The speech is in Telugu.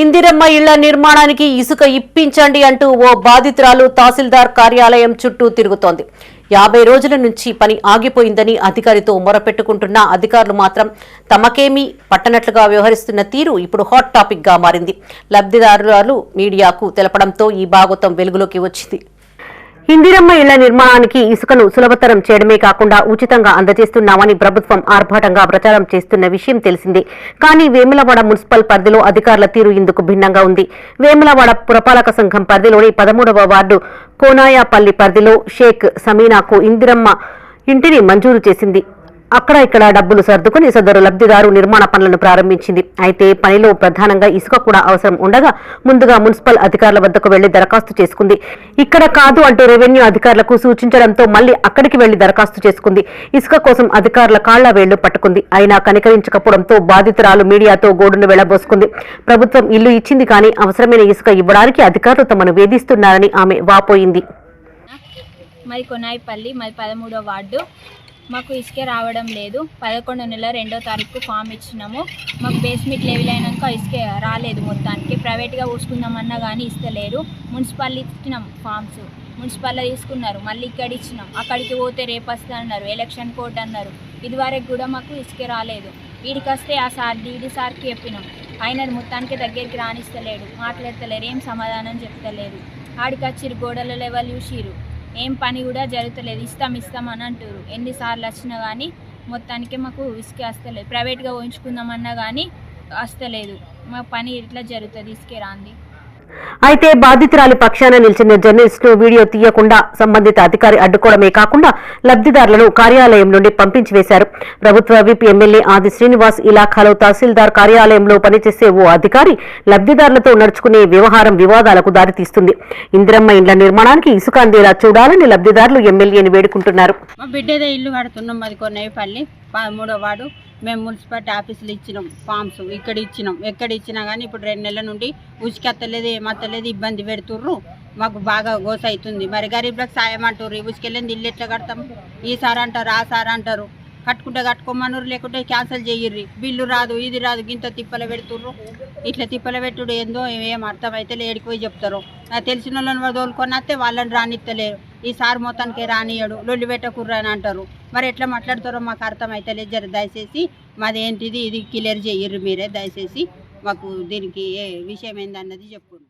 ఇందిరమ్మ ఇళ్ళ నిర్మాణానికి ఇసుక ఇప్పించండి అంటూ ఓ బాధితురాలు తహసీల్దార్ కార్యాలయం చుట్టూ తిరుగుతోంది. యాభై రోజుల నుంచి పని ఆగిపోయిందని అధికారితో మొరపెట్టుకుంటున్న అధికారులు మాత్రం తమకేమీ పట్టనట్లుగా వ్యవహరిస్తున్న తీరు ఇప్పుడు హాట్ టాపిక్గా మారింది. లబ్ధిదారులు మీడియాకు తెలపడంతో ఈ భాగోతం వెలుగులోకి వచ్చింది. ఇందిరమ్మ ఇళ్ళ నిర్మాణానికి ఇసుకను సులభతరం చేయడమే కాకుండా ఉచితంగా అందజేస్తున్నామని ప్రభుత్వం ఆర్భాటంగా ప్రచారం చేస్తున్న విషయం తెలిసిందే. కానీ వేములవాడ మున్సిపల్ పరిధిలో అధికారుల తీరు ఇందుకు భిన్నంగా ఉంది. వేములవాడ పురపాలక సంఘం పరిధిలోని పదమూడవ వార్డు కోనాయాపల్లి పరిధిలో షేక్ సమీనాకు ఇందిరమ్మ ఇంటిని మంజూరు చేసింది. అక్కడ ఇక్కడ డబ్బులు సర్దుకుని సదరు లబ్ధిదారు నిర్మాణ పనులను ప్రారంభించింది. అయితే పనిలో ప్రధానంగా ఇసుక కూడా అవసరం ఉండగా ముందుగా మున్సిపల్ అధికారుల వద్దకు వెళ్ళి దరఖాస్తు చేసుకుంది. ఇక్కడ కాదు అంటూ రెవెన్యూ అధికారులకు సూచించడంతో మళ్ళీ అక్కడికి వెళ్ళి దరఖాస్తు చేసుకుంది. ఇసుక కోసం అధికారుల కాళ్ళ వేళ్ళు పట్టుకుంది. అయినా కనికరించకపోవడంతో బాధితురాలు మీడియాతో గోడును వెళ్ళబోసుకుంది. ప్రభుత్వం ఇల్లు ఇచ్చింది కానీ అవసరమైన ఇసుక ఇవ్వడానికి అధికారులు తమను వేధిస్తున్నారని ఆమె వాపోయింది. మరి కొనాయిపల్లి మరి పదమూడో వార్డు. మాకు ఇసుక రావడం లేదు. పదకొండు నెల రెండో తారీఖు ఫామ్ ఇచ్చినాము. మాకు బేస్మెంట్ లెవెల్ అయినాక ఇసుకే రాలేదు మొత్తానికి. ప్రైవేట్గా ఊసుకుందామన్నా కానీ ఇస్తలేరు. మున్సిపాలిటీ ఇచ్చినాం ఫామ్స్ మున్సిపాల్లో తీసుకున్నారు. మళ్ళీ ఇక్కడ ఇచ్చినాం. అక్కడికి పోతే రేపు వస్తా అన్నారు. ఎలక్షన్ కోర్ట్ అన్నారు. ఇదివరకు కూడా మాకు ఇసుక రాలేదు. వీడికి వస్తే ఆ సార్ డీడీ సార్కి చెప్పినాం. ఆయన మొత్తానికి దగ్గరికి రానిస్తలేడు. మాట్లాడతలేరు. ఏం సమాధానం చెప్తలేరు. ఆడికి వచ్చిరు గోడల లెవెల్ చూసిరు ఏం పని కూడా జరుగుతలేదు ఇస్తాం ఇస్తాం అని అంటారు ఎన్నిసార్లు వచ్చినా కానీ మొత్తానికి మాకు ఇసుకే వస్తలేదు. ప్రైవేట్గా పోయించుకుందామన్నా కానీ వస్తలేదు. మా పని ఇట్లా జరుగుతుంది ఇసుకే రాంది. అయితే బాధితురాలి పక్షాన నిలిచిన జర్నలిస్టు వీడియో తీయకుండా సంబంధిత అధికారి అడ్డుకోవడమే కాకుండా లబ్ధిదారులను కార్యాలయం నుండి పంపించి వేశారు ప్రభుత్వ విప్ ఎమ్మెల్యే ఆది శ్రీనివాస్ ఇలాఖాలో తహసీల్దార్ కార్యాలయంలో పనిచేసే ఓ అధికారి లబ్ధిదారులతో నడుచుకునే వ్యవహారం వివాదాలకు దారితీస్తుంది. ఇందిరమ్మ ఇండ్ల నిర్మాణానికి ఇసుక అందేలా చూడాలని లబ్ధిదారులు ఎమ్మెల్యేని వేడుకుంటున్నారు. మా బిడ్డదే ఇల్లు కడుతున్నాం అది వాడు మేము మున్సిపాలిటీ ఆఫీసులు ఇచ్చినాం ఫామ్స్ ఇక్కడ ఇచ్చినాం. ఎక్కడ ఇచ్చినా కానీ ఇప్పుడు రెండు నెలల నుండి ఉచికెత్తలేదు ఏమత్తలేదు ఇబ్బంది పెడుతుర్రు. మాకు బాగా గోస అవుతుంది. మరి గరీబ్లకు సాయం అంటారు ఉచికెళ్ళింది ఇల్లు ఎట్లా కడతాం? ఈ సార్ అంటారు ఆ సార్ అంటారు. కట్టుకుంటే కట్టుకోమన్నారు లేకుంటే క్యాన్సిల్ చేయర్రి. బిల్లు రాదు ఇది రాదు గింత తిప్పల పెడుతుర్రు. ఇట్లా తిప్పల పెట్టుడు ఏందో ఏం అర్థమైతే లేడికి పోయి చెప్తారు. నాకు తెలిసిన వాళ్ళని తోలుకొని వస్తే వాళ్ళని రానిత్తలేరు. ఈ సార్ మొత్తానికి రానియడు లొల్లి పెట్టకుర్రు అని అంటారు. మరి ఎట్లా మాట్లాడతారో మాకు అర్థమైతే లేదు. జర దయచేసి మాది ఏంటిది ఇది క్లియర్ చేయరు మీరే. దయచేసి మాకు దీనికి ఏ విషయం ఏందన్నది చెప్పండి